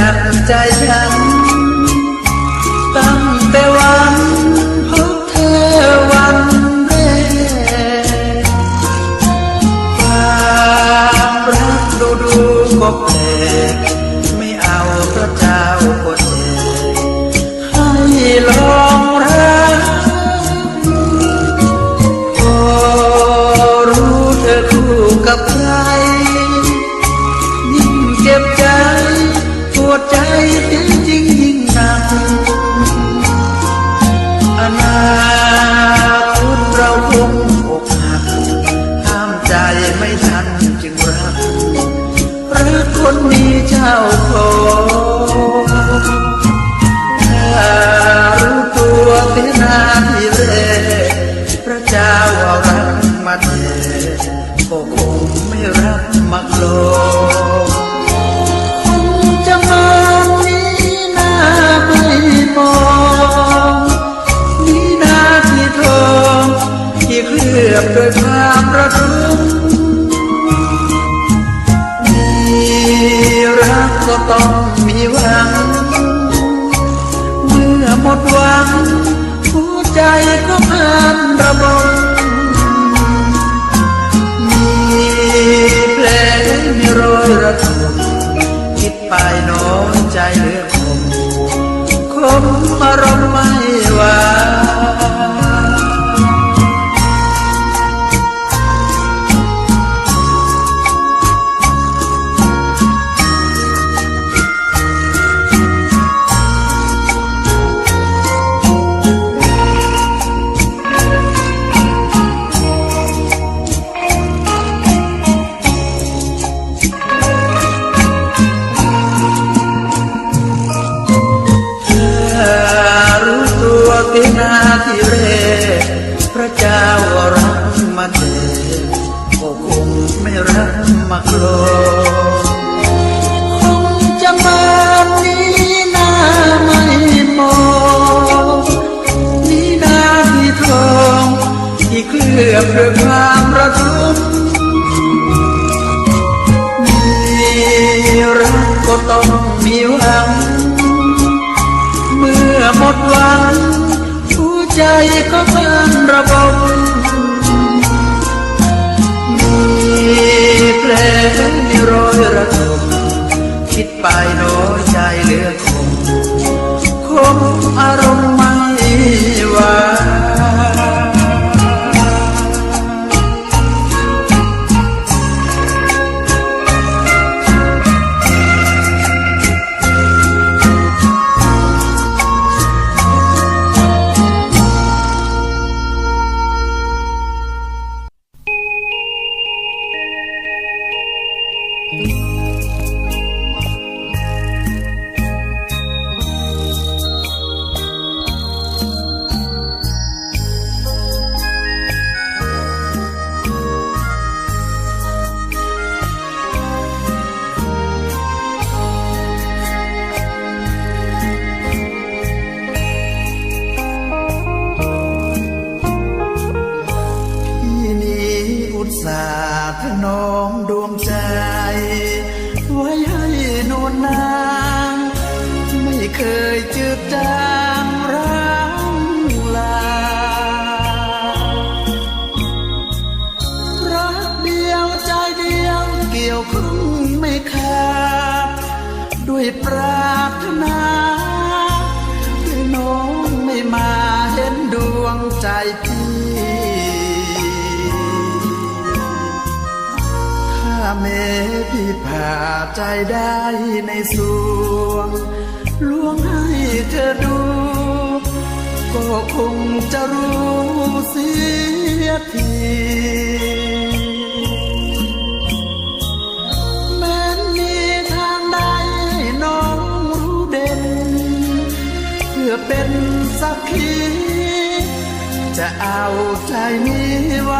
จากใจฉัน ตั้งแต่วันพบเธอวันแรกความรักดูดูก็แปลก รักรักคนมีเจ้าของถ้ารู้ตัวเสียนาทีแรกพระเจ้าเอารักมาแทนก็คงไม่รักมักโลงคงจะมานี้นาไม่มองนี่นาที่ทองที่เคลือบด้วยควา ใจก็พันระบม นาทีแรพระเจ้ารักมาเทก็คงไม่รักมาโกรคงจะมานี้นาไม่มองนี่นาที่ทองที่เคลือบด้วยความระทมมีรักก็ต้องมีหวัง เมื่อหมดหวัง ใจก็พันระบมมีแผลมีรอยระทมคิดไปน้อยใจเหลือคงค เคยจืดจางร้างลา รักเดียวใจเดียวเกี่ยวข้องไม่ขาดด้วยปรารถนาที่น้องไม่มาเห็นดวงใจพี่ถ้าเมพี่ผ่าใจได้ในสวง ลวงให้เธอดู ก็คงจะรู้เสียทีแม้นมีทางใดน้องรู้เด่น เพื่อเป็นสักขีจะเอาใจนี้ว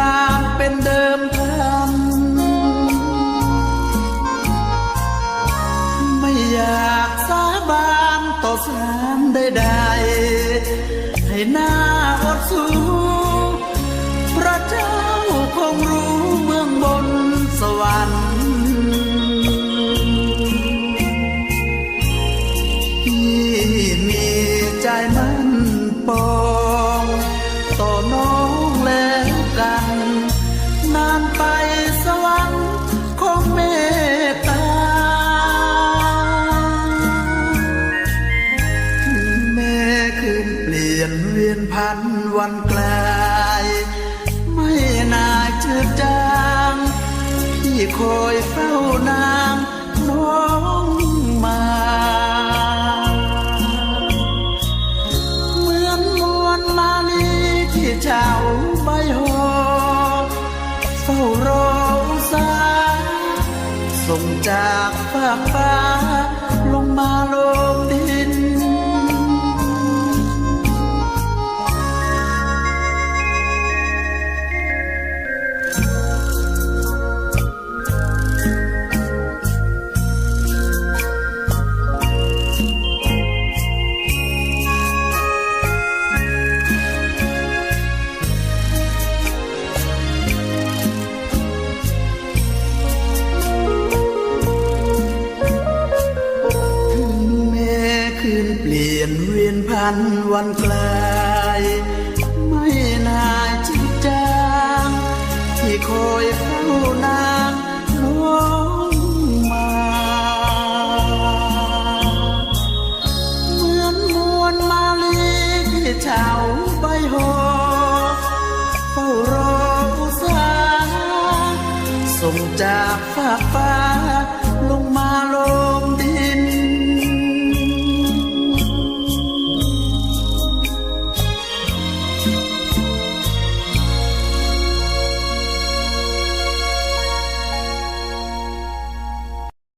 วนไกลาย ไม่น่าจืดจางพี่คอยเฝ้านางน้องมา เหมือนมวลมาลีที่เจ้าใบหอเฝ้ารอสาส่งจากฟากฟ้าลงมาล เปลี่ยนเวียนพันวันไกลาย ไม่น่าจิตจางที่คอยเฝ้านางน้องมา เหมือนมวลมาลีที่เจ้าใบหอเฝ้ารออุตสาส่งจากฟากฟ้า